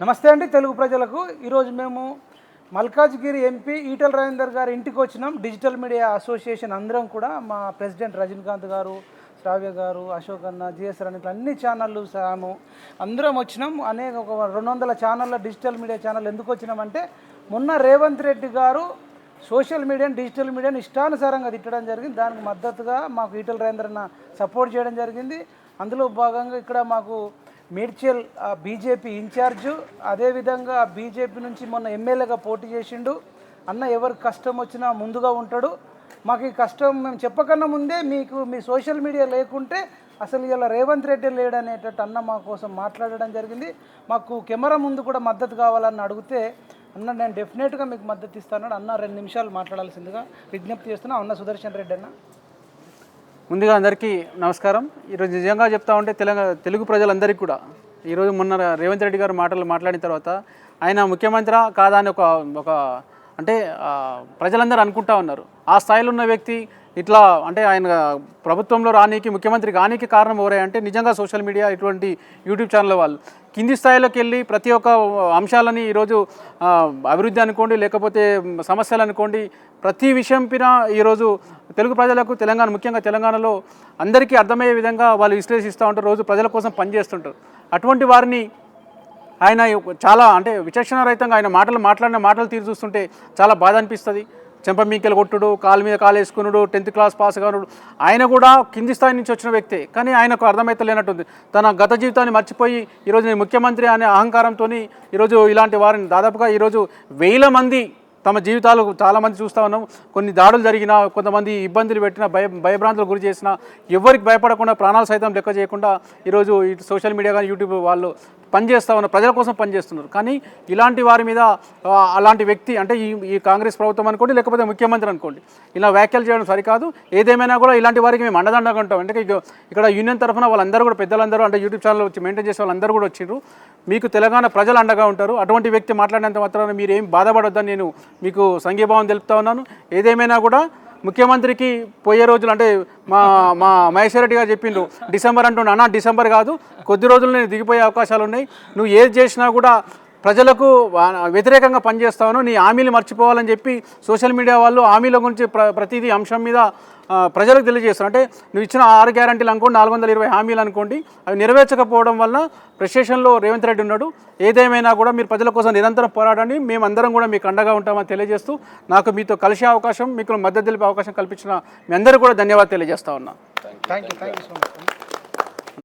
నమస్తే అండి తెలుగు ప్రజలకు. ఈరోజు మేము మల్కాజ్గిరి ఎంపీ ఈటల రాజేందర్ గారి ఇంటికి వచ్చినాం. డిజిటల్ మీడియా అసోసియేషన్ అందరం కూడా మా ప్రెసిడెంట్ రజనీకాంత్ గారు శ్రావ్య గారు అశోక్ అన్న జిఎస్ రన్ ఇట్లా అన్ని ఛానళ్ళు సాము అందరం వచ్చినాం. అనేక ఒక రెండు వందల ఛానళ్ళ డిజిటల్ మీడియా ఛానల్ ఎందుకు వచ్చినామంటే మొన్న రేవంత్ రెడ్డి గారు సోషల్ మీడియాని డిజిటల్ మీడియాని ఇష్టానుసారంగా తిట్టడం జరిగింది. దానికి మద్దతుగా మాకు ఈటల రాజేందర్ అన్న సపోర్ట్ చేయడం జరిగింది. అందులో భాగంగా ఇక్కడ మాకు మేడ్చల్ బీజేపీ ఇన్ఛార్జు అదేవిధంగా బీజేపీ నుంచి మొన్న ఎమ్మెల్యేగా పోటీ చేసిండు. అన్న ఎవరికి కష్టం వచ్చినా ముందుగా ఉంటాడు. మాకు ఈ కష్టం మేము చెప్పకన్నా ముందే మీకు మీ సోషల్ మీడియా లేకుంటే అసలు ఇలా రేవంత్ రెడ్డి లేడనేటట్టు అన్న మా కోసం మాట్లాడడం జరిగింది. మాకు కెమెరా ముందు కూడా మద్దతు కావాలని అడిగితే అన్న నేను డెఫినెట్గా మీకు మద్దతు ఇస్తాను. అన్న రెండు నిమిషాలు మాట్లాడాల్సిందిగా విజ్ఞప్తి చేస్తున్నా. అన్న సుదర్శన్ రెడ్డి అన్న. ముందుగా అందరికీ నమస్కారం. ఈరోజు నిజంగా చెప్తా ఉంటే తెలంగాణ తెలుగు ప్రజలందరికీ కూడా ఈరోజు మొన్న రేవంత్ రెడ్డి గారు మాటలు మాట్లాడిన తర్వాత ఆయన ముఖ్యమంత్రి కాదా అని ఒక ఒక అంటే ప్రజలందరూ అనుకుంటా ఉన్నారు. ఆ స్థాయిలో ఉన్న వ్యక్తి ఇట్లా అంటే ఆయన ప్రభుత్వంలో రానికి ముఖ్యమంత్రి కానీకి కారణం ఎవరే అంటే నిజంగా సోషల్ మీడియా ఇటువంటి యూట్యూబ్ ఛానల్ వాళ్ళు. కింది స్థాయిలోకి వెళ్ళి ప్రతి ఒక్క అంశాలని ఈరోజు అభివృద్ధి అనుకోండి లేకపోతే సమస్యలు అనుకోండి ప్రతి విషయం పైన ఈరోజు తెలుగు ప్రజలకు తెలంగాణ ముఖ్యంగా తెలంగాణలో అందరికీ అర్థమయ్యే విధంగా వాళ్ళు విశ్లేషిస్తూ ఉంటారు. రోజు ప్రజల కోసం పనిచేస్తుంటారు. అటువంటి వారిని ఆయన చాలా అంటే విచక్షణ రహితంగా ఆయన మాటలు మాట్లాడిన మాటలు తీరు చూస్తుంటే చాలా బాధ అనిపిస్తుంది. చెంప మీకెలు కొట్టుడు కాలు మీద కాలు వేసుకున్నాడు టెన్త్ క్లాస్ పాస్ కానుడు. ఆయన కూడా కింది స్థాయి నుంచి వచ్చిన వ్యక్తే. కానీ ఆయనకు అర్థమైతే లేనట్టుంది. తన గత జీవితాన్ని మర్చిపోయి ఈరోజు నేను ముఖ్యమంత్రి అనే అహంకారంతో ఈరోజు ఇలాంటి వారిని దాదాపుగా ఈరోజు వేల మంది తమ జీవితాలు చాలామంది చూస్తూ ఉన్నాం. కొన్ని దాడులు జరిగినా కొంతమంది ఇబ్బందులు పెట్టినా భయ భయభ్రాంతులు గురి చేసినా ఎవరికి భయపడకుండా ప్రాణాలు సైతం లెక్క చేయకుండా ఈరోజు ఈ సోషల్ మీడియా కానీ యూట్యూబ్ వాళ్ళు పనిచేస్తూ ఉన్నారు ప్రజల కోసం పనిచేస్తున్నారు. కానీ ఇలాంటి వారి మీద అలాంటి వ్యక్తి అంటే ఈ ఈ కాంగ్రెస్ ప్రభుత్వం అనుకోండి లేకపోతే ముఖ్యమంత్రి అనుకోండి. ఇలా వ్యాఖ్యలు చేయడం సరికాదు. ఏదేమైనా కూడా ఇలాంటి వారికి మేము అండదండగా ఉంటాం. అంటే ఇక్కడ యూనియన్ తరఫున వాళ్ళందరూ కూడా పెద్దలందరూ అంటే యూట్యూబ్ ఛానల్ వచ్చి మెయింటైన్ చేసే వాళ్ళందరూ కూడా వచ్చిండ్రు మీకు తెలంగాణ ప్రజలు అండగా ఉంటారు. అటువంటి వ్యక్తి మాట్లాడినంత మాత్రాన మీరు ఏం బాధపడొద్దని నేను మీకు సంఘీభావం తెలుపుతా ఉన్నాను. ఏదేమైనా కూడా ముఖ్యమంత్రికి పోయే రోజులు అంటే మా మా మహేశ్వర రెడ్డి గారు చెప్పిండు డిసెంబర్ అంటుండే అన్న డిసెంబర్ కాదు కొద్ది రోజులు నేను దిగిపోయే అవకాశాలు ఉన్నాయి. నువ్వు ఏది చేసినా కూడా ప్రజలకు వ్యతిరేకంగా పనిచేస్తాను నీ హామీలు మర్చిపోవాలని చెప్పి సోషల్ మీడియా వాళ్ళు హామీల గురించి ప్ర ప్రతిదీ అంశం మీద ప్రజలకు తెలియజేస్తారు అంటే నువ్వు ఇచ్చిన ఆరు గ్యారంటీలు అనుకోండి నాలుగు వందల ఇరవై హామీలు అనుకోండి అవి నెరవేర్చకపోవడం వల్ల ప్రశేషన్లో రేవంత్ రెడ్డి ఉన్నాడు. ఏదేమైనా కూడా మీరు ప్రజల కోసం నిరంతరం పోరాడండి. మేమందరం కూడా మీకు అండగా ఉంటామని తెలియజేస్తూ నాకు మీతో కలిసే అవకాశం మీకు మద్దతు తెలిపే అవకాశం కల్పించిన మీ అందరూ కూడా ధన్యవాదాలు తెలియజేస్తా ఉన్నా. Thank you thank you so much